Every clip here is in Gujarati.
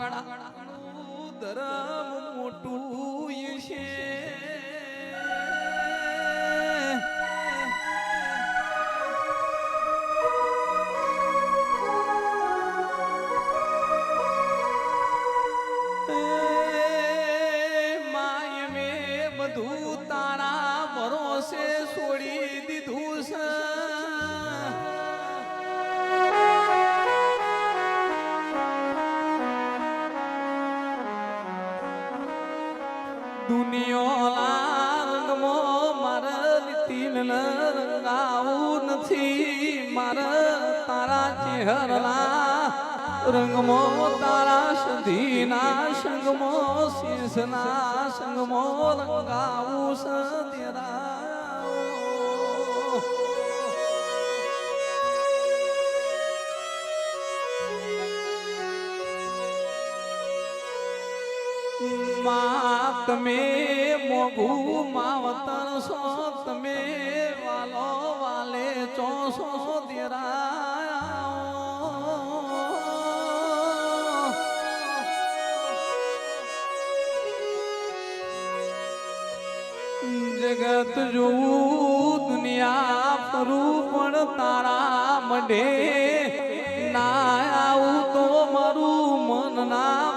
જેના ધરમ મોટું છે. બધું તારા ભરોસે છોડી દીધું છે. નથી મારે તારા ચહેરાના રંગમો તારા સંધીના સંગમો શીશના સંગમો રંગાવું તેરા. માં, તમે મોઘું માવતર સો તમે વાલો વાલે ચોસો તેરા જગત જોવું દુનિયા ફરું પણ તારા મઢે ના આવું તો મારું મન ના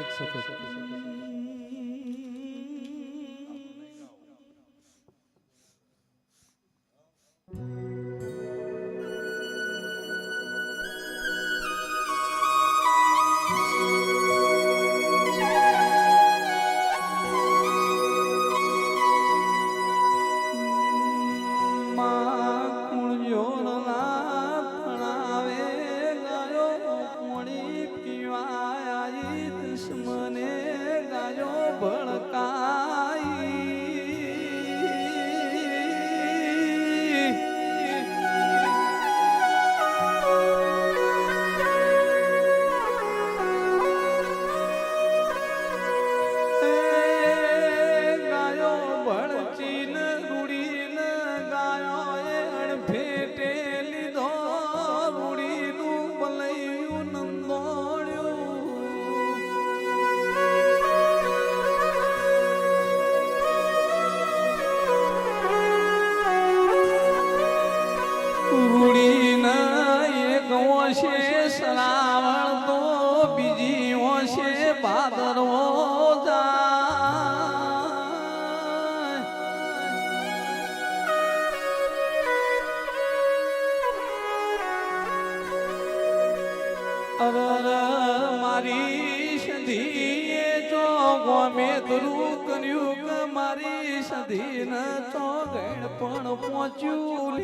માં સંધીને ચોગડ પણ પહોંચ્યું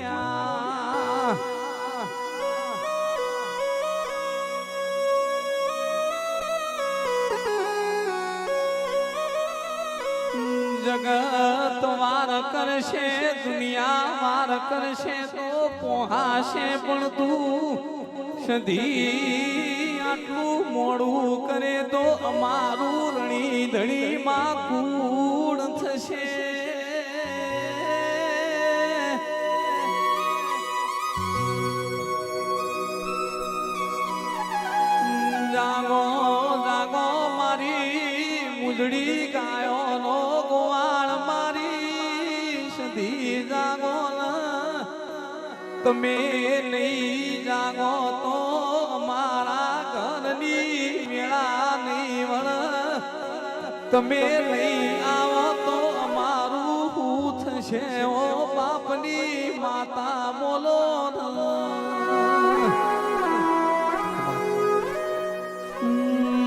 જગત વાર કરશે, દુનિયા વાર કરશે તો પોહાશે પણ તું. સધી આટલું મોડું કરે તો અમારું રણી ધણીમાં કૂડ થશે. મુજડી ગાયોનો ગોવાળ મારી સધી જાગો તમે નહીં જાગો તો મારા ઘરની મેળા નહીં વણ. તમે નહીં આવો તો અમારું હું થશે ઓ બાપની માતા બોલો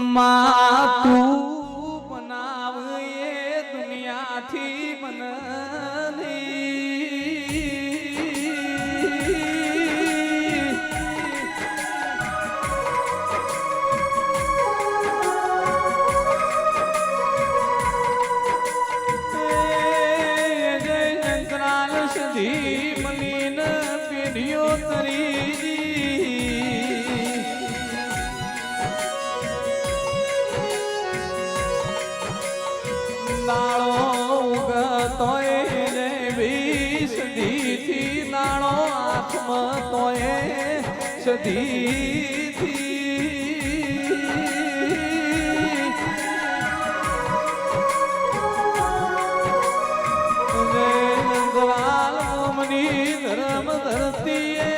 માં દાળો ઉગતોય ને વીસ દીથી દાળો આત્મ તોય સદીથી. ધર્મ ધરતી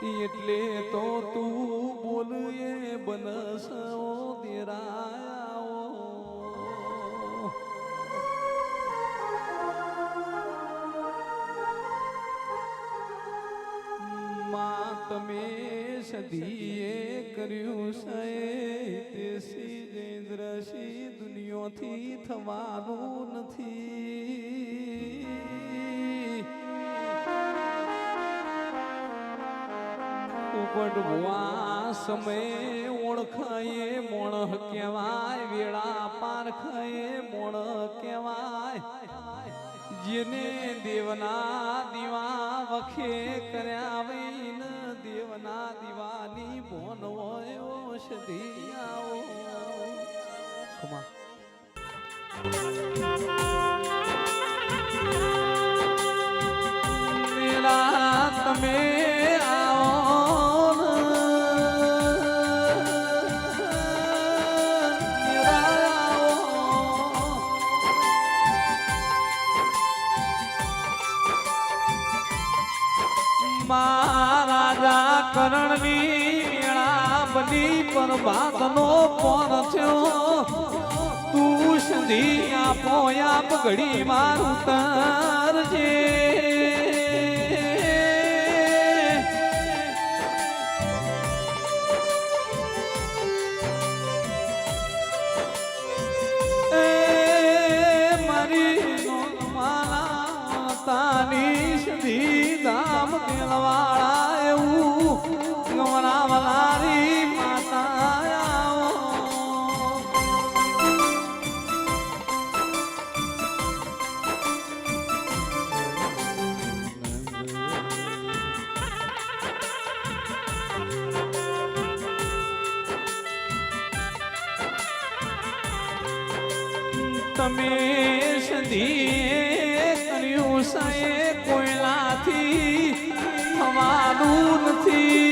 એટલે તો તું બોલ એ બનસો દેરાયા. માં તમે સદીએ કર્યું છે તે શ્રી દુનિયાથી થવાનું નથી. ભુવા સમય ઓળખાય મોણ કહેવાય, વેળા પારખાય મોણ કહેવાય. જેને દેવના દીવા વખે કર્યા વૈન, દેવના દીવાની ભોન હોય ઔષધી આવો ખમા તમે કરણની મેળા બની પર પોર થયો. તું સુધી આપો આપ ઘડી મારું તરજે મારી નોંધમાલા તાની સુધી ધામ મેળવાળા તમે સધી કર્યું છે કોયલાથી થવાનું નથી.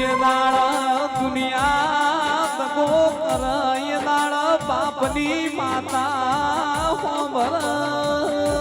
જે દાડ દુનિયા તકો કર એ દાડ બાપની માતા હોબર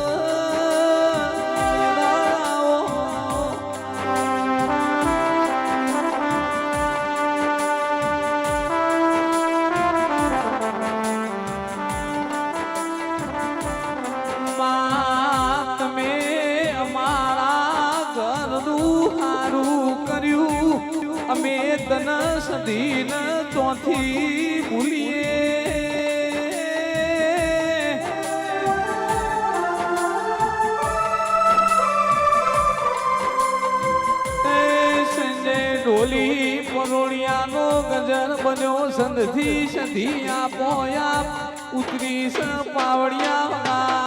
ગજર બન્યો સંધથી સધી આપો આપ ઉતરી પાવડિયા